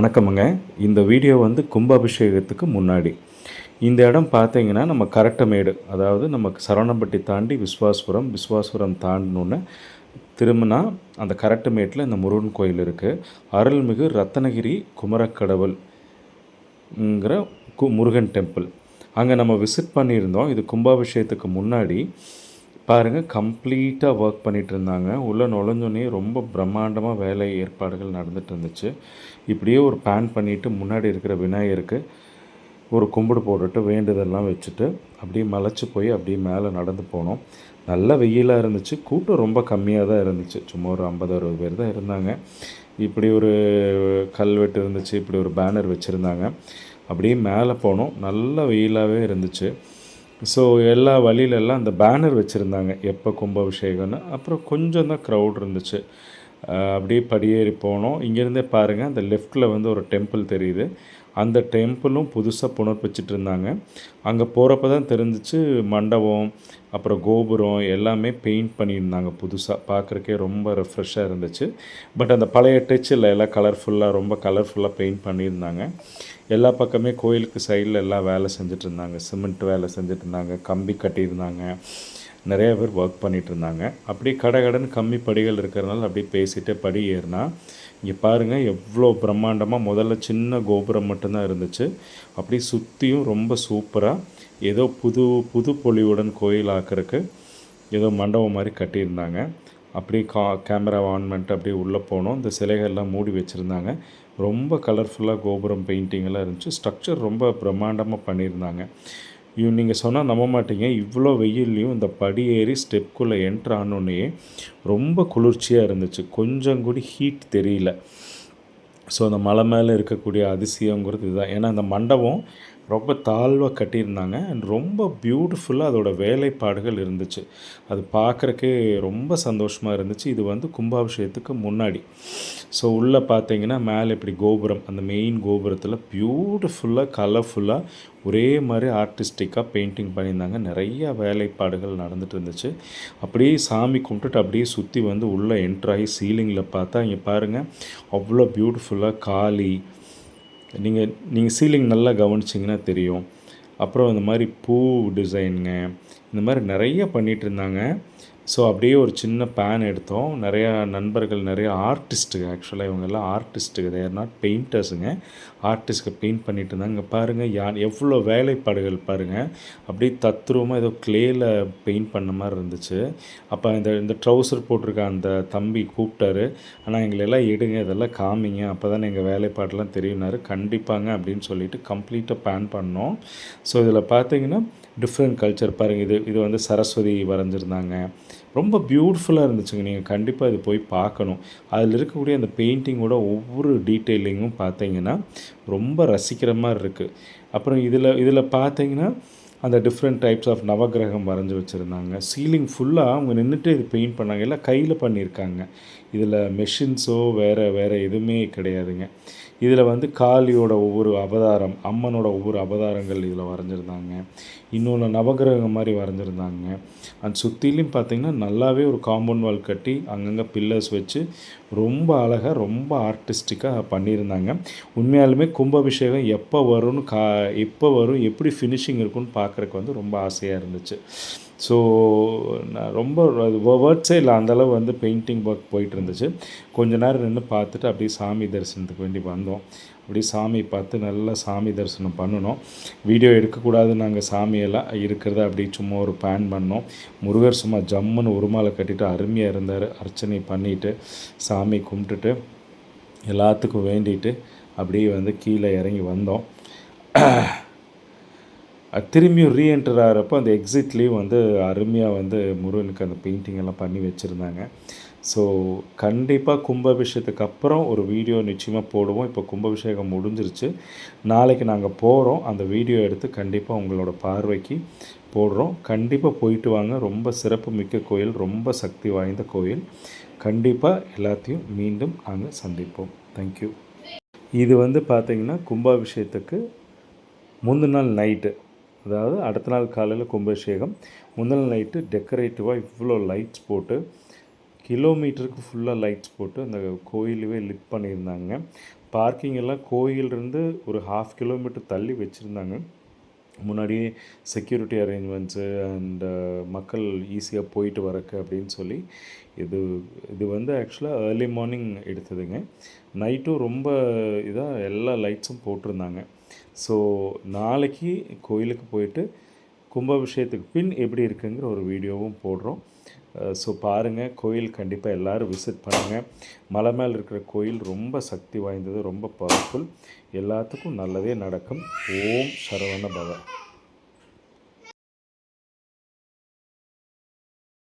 வணக்கமுங்க. இந்த வீடியோ வந்து கும்பாபிஷேகத்துக்கு முன்னாடி. இந்த இடம் பார்த்தீங்கன்னா நம்ம கரட்டமேடு அதாவது நமக்கு சரவணம்பட்டி தாண்டி விஸ்வாசுரம் விஸ்வாசுரம் தாண்டினோன்னு திரும்பினா அந்த கரட்டமேட்டில் இந்த முருகன் கோயில் இருக்குது அருள்மிகு ரத்தனகிரி குமரக்கடவுள்ங்கிற கு முருகன் டெம்பிள். அங்கே நம்ம விசிட் பண்ணியிருந்தோம். இது கும்பாபிஷேகத்துக்கு முன்னாடி. பாருங்கள் கம்ப்ளீட்டாக ஒர்க் பண்ணிகிட்டு இருந்தாங்க. உள்ளே நுழைஞ்சோன்னே ரொம்ப பிரம்மாண்டமாக வேலை ஏற்பாடுகள் நடந்துட்டு இருந்துச்சு. இப்படியே ஒரு பேன் பண்ணிவிட்டு முன்னாடி இருக்கிற விநாயகருக்கு ஒரு கும்பிடு போட்டுட்டு வேண்டுதெல்லாம் வச்சுட்டு அப்படியே மலைச்சு போய் அப்படியே மேலே நடந்து போனோம். நல்ல வெயிலாக இருந்துச்சு. கூட்டம் ரொம்ப கம்மியாக தான் இருந்துச்சு. சும்மா ஒரு ஐம்பது அறுபது பேர் தான் இருந்தாங்க. இப்படி ஒரு கல்வெட்டு இருந்துச்சு. இப்படி ஒரு பேனர் வச்சுருந்தாங்க. அப்படியே மேலே போனோம். நல்ல வெயிலாகவே இருந்துச்சு. ஸோ எல்லா வழியிலெல்லாம் அந்த பேனர் வச்சுருந்தாங்க. எப்போ கும்பாபிஷேகம்னு. அப்புறம் கொஞ்சம் தான் க்ரௌட் இருந்துச்சு. அப்படியே படியேறி போனோம். இங்கேருந்தே பாருங்கள் அந்த லெஃப்ட்டில் வந்து ஒரு டெம்பிள் தெரியுது. அந்த டெம்பிளும் புதுசாக புனர்ப்பிச்சிட்டு இருந்தாங்க அங்கே போகிறப்ப தான் தெரிஞ்சிச்சு மண்டபம் அப்புறம் கோபுரம் எல்லாமே பெயிண்ட் பண்ணியிருந்தாங்க புதுசாக பார்க்குறக்கே ரொம்ப ரெஃப்ரெஷ்ஷாக இருந்துச்சு. பட் அந்த பழைய டச்சில் எல்லாம் கலர்ஃபுல்லாக ரொம்ப கலர்ஃபுல்லாக பெயிண்ட் பண்ணியிருந்தாங்க. எல்லா பக்கமே கோயிலுக்கு சைடில் எல்லாம் வேலை செஞ்சுட்டு இருந்தாங்க சிமெண்ட் வேலை செஞ்சுட்டு இருந்தாங்க கம்பி கட்டியிருந்தாங்க. நிறைய பேர் ஒர்க் பண்ணிகிட்டு இருந்தாங்க அப்படியே கடகடன்னு கம்மி படிகள் இருக்கிறதுனால அப்படியே பேசிகிட்டே படி ஏறினா இங்கே பாருங்கள் எவ்வளோ பிரம்மாண்டமாக முதல்ல சின்ன கோபுரம் மட்டும்தான் இருந்துச்சு. அப்படியே சுற்றியும் ரொம்ப சூப்பராக ஏதோ புது புது பொலிவுடன் கோயில் ஆக்கிறதுக்கு ஏதோ மண்டபம் மாதிரி கட்டியிருந்தாங்க. அப்படியே கா கேமரா ஆன் பண்ணிட்டு அப்படியே உள்ளே போனோம். இந்த சிலைகள்லாம் மூடி வச்சுருந்தாங்க. ரொம்ப கலர்ஃபுல்லாக கோபுரம் பெயிண்டிங்கெல்லாம் இருந்துச்சு. ஸ்ட்ரக்சர் ரொம்ப பிரம்மாண்டமாக பண்ணியிருந்தாங்க. இவ் நீங்கள் சொன்னால் நம்ப மாட்டீங்க. இவ்வளோ வெயில்லையும் இந்த படி ஏறி ஸ்டெப்குள்ளே என்ட்ரு ஆனோடனே ரொம்ப குளிர்ச்சியாக இருந்துச்சு. கொஞ்சம் கூட ஹீட் தெரியல. ஸோ அந்த மலை மேலே இருக்கக்கூடிய அதிசயங்கிறது இதுதான். ஏன்னா அந்த மண்டபம் ரொம்ப தாழ்வாக கட்டியிருந்தாங்க. அண்ட் ரொம்ப பியூட்டிஃபுல்லாக அதோட வேலைப்பாடுகள் இருந்துச்சு. அது பார்க்குறக்கே ரொம்ப சந்தோஷமாக இருந்துச்சு. இது வந்து கும்பாபிஷேகத்துக்கு முன்னாடி. ஸோ உள்ளே பார்த்தீங்கன்னா மேலே இப்படி கோபுரம் அந்த மெயின் கோபுரத்தில் பியூட்டிஃபுல்லாக கலர்ஃபுல்லாக ஒரே மாதிரி ஆர்டிஸ்டிக்காக பெயிண்டிங் பண்ணியிருந்தாங்க. நிறையா வேலைப்பாடுகள் நடந்துட்டு இருந்துச்சு. அப்படியே சாமி கும்பிட்டுட்டு அப்படியே சுற்றி வந்து உள்ளே என்ட்ராகி சீலிங்கில் பார்த்தா இங்கே பாருங்கள் அவ்வளோ பியூட்டிஃபுல்லாக காளி நீங்கள் நீங்கள் சீலிங் நல்லா கவனிச்சிங்கன்னா தெரியும். அப்புறம் இந்த மாதிரி பூ டிசைனுங்க இந்த மாதிரி நிறைய பண்ணிகிட்டு இருந்தாங்க. ஸோ அப்படியே ஒரு சின்ன பேன் எடுத்தோம். நிறையா நண்பர்கள் நிறைய ஆர்டிஸ்ட்டுங்க ஆக்சுவலாக இவங்கெல்லாம் ஆர்டிஸ்ட்டுங்க தேர் நாட் பெயிண்டர்ஸுங்க ஆர்டிஸ்ட்க்கு பெயிண்ட் பண்ணிட்டு இருந்தாங்க. இங்கே பாருங்கள் யா எவ்வளோ வேலைப்பாடுகள் பாருங்கள் அப்படியே தத்ரூபமாக ஏதோ க்ளேயில் பெயிண்ட் பண்ண மாதிரி இருந்துச்சு. அப்போ இந்த இந்த ட்ரௌசர் போட்டிருக்க அந்த தம்பி கூப்பிட்டாரு. ஆனால் எங்களை எல்லாம் எடுங்க இதெல்லாம் காமிங்க. அப்போ தானே எங்கள் வேலைப்பாடெலாம் தெரியும்னாரு. கண்டிப்பாங்க அப்படின்னு சொல்லிட்டு கம்ப்ளீட்டாக பேன் பண்ணோம். ஸோ இதில் பார்த்தீங்கன்னா டிஃப்ரெண்ட் கல்ச்சர் பாருங்கள் இது இது வந்து சரஸ்வதி வரைஞ்சிருந்தாங்க. ரொம்ப பியூட்டிஃபுல்லாக இருந்துச்சுங்க. நீங்கள் கண்டிப்பாக இது போய் பார்க்கணும். அதில் இருக்கக்கூடிய அந்த பெயிண்டிங்கோட ஒவ்வொரு டீட்டெயிலிங்கும் பார்த்தீங்கன்னா ரொம்ப ரசிக்கிற மாதிரி இருக்குது அப்புறம் இதில் இதில் பார்த்தீங்கன்னா அந்த டிஃப்ரெண்ட் டைப்ஸ் ஆஃப் நவகிரகம் வரைஞ்சி வச்சுருந்தாங்க. சீலிங் ஃபுல்லாக அவங்க நின்றுட்டு இது பெயிண்ட் பண்ணாங்க. எல்லாம் கையில் பண்ணியிருக்காங்க. இதில் மெஷின்ஸோ வேறு வேறு எதுவுமே கிடையாதுங்க. இதில் வந்து காளியோட ஒவ்வொரு அவதாரம் அம்மனோட ஒவ்வொரு அவதாரங்கள் இதில் வரைஞ்சிருந்தாங்க. இன்னொன்று நவகிரகம் மாதிரி வரைஞ்சிருந்தாங்க. அந்த சுற்றிலையும் பார்த்திங்கன்னா நல்லாவே ஒரு காம்பவுண்ட் வால் கட்டி அங்கங்கே பில்லர்ஸ் வச்சு ரொம்ப அழகாக ரொம்ப ஆர்டிஸ்டிக்காக பண்ணியிருந்தாங்க. உண்மையாலுமே கும்பாபிஷேகம் எப்போ வரும்னு கா எப்போ வரும் எப்படி ஃபினிஷிங் இருக்கும்னு பார்க்குறக்கு வந்து ரொம்ப ஆசையாக இருந்துச்சு. ஸோ நான் ரொம்ப வேர்ட்ஸே இல்லை. அந்தளவு வந்து பெயிண்டிங் ஒர்க் போயிட்டு இருந்துச்சு கொஞ்ச நேரம் நின்று பார்த்துட்டு அப்படியே சாமி தரிசனத்துக்கு வேண்டி வந்தோம். அப்படியே சாமி பார்த்து நல்லா சாமி தரிசனம் பண்ணணும். வீடியோ எடுக்கக்கூடாது நாங்கள் சாமியெல்லாம் இருக்கிறத அப்படியே சும்மா ஒரு பேன் பண்ணோம். முருகர் சும்மா ஜம்முன்னு உருமாலை கட்டிட்டு அருமையாக இருந்தார். அர்ச்சனை பண்ணிவிட்டு சாமி கும்பிட்டுட்டு எல்லாத்துக்கும் வேண்டிட்டு அப்படியே வந்து கீழே இறங்கி வந்தோம். திரும்பியும் ரீஎன்டர் ஆகிறப்போ அந்த எக்ஸிட்லேயும் வந்து அருமையாக வந்து முருகனுக்கு அந்த பெயிண்டிங் எல்லாம் பண்ணி வச்சுருந்தாங்க. ஸோ கண்டிப்பாக கும்பாபிஷேகத்துக்கு அப்புறம் ஒரு வீடியோ நிச்சயமாக போடுவோம். இப்போ கும்பாபிஷேகம் முடிஞ்சிருச்சு. நாளைக்கு நாங்கள் போகிறோம் அந்த வீடியோ எடுத்து கண்டிப்பாக உங்களோட பார்வைக்கு போடுறோம். கண்டிப்பாக போயிட்டு வாங்க. ரொம்ப சிறப்பு மிக்க கோயில். ரொம்ப சக்தி வாய்ந்த கோயில். கண்டிப்பாக எல்லாத்தையும் மீண்டும் நாங்கள் சந்திப்போம். தேங்க்யூ இது வந்து பார்த்திங்கன்னா கும்பாபிஷேகத்துக்கு முந்தின நாள் நைட்டு அதாவது அடுத்த நாள் காலையில் கும்பாபிஷேகம் முதல் நாள் நைட்டு டெக்கரேட்டிவாக இவ்வளோ லைட்ஸ் போட்டு கிலோமீட்டருக்கு ஃபுல்லாக லைட்ஸ் போட்டு அந்த கோயிலவே லிட் பண்ணியிருந்தாங்க. பார்க்கிங் எல்லாம் கோயிலிருந்து ஒரு ஹாஃப் கிலோமீட்டர் தள்ளி வச்சுருந்தாங்க. முன்னாடியே செக்யூரிட்டி அரேஞ்ச்மெண்ட்ஸு அண்ட் மக்கள் ஈஸியாக போயிட்டு வரக்கு அப்படின்னு சொல்லி இது இது வந்து ஆக்சுவலாக ஏர்லி மார்னிங் எடுத்ததுங்க. நைட்டும் ரொம்ப இதாக எல்லா லைட்ஸும் போட்டிருந்தாங்க. ஸோ நாளைக்கு கோயிலுக்கு போயிட்டு கும்பாபிஷேகத்துக்கு பின் எப்படி இருக்குங்கிற ஒரு வீடியோவும் போடுறோம். ஸோ பாருங்கள் கோயில் கண்டிப்பாக எல்லோரும் விசிட் பண்ணுங்கள் மலை மேலே இருக்கிற கோயில் ரொம்ப சக்தி வாய்ந்தது ரொம்ப பவர்ஃபுல் எல்லாத்துக்கும் நல்லதே நடக்கும். ஓம் சரவண பவன்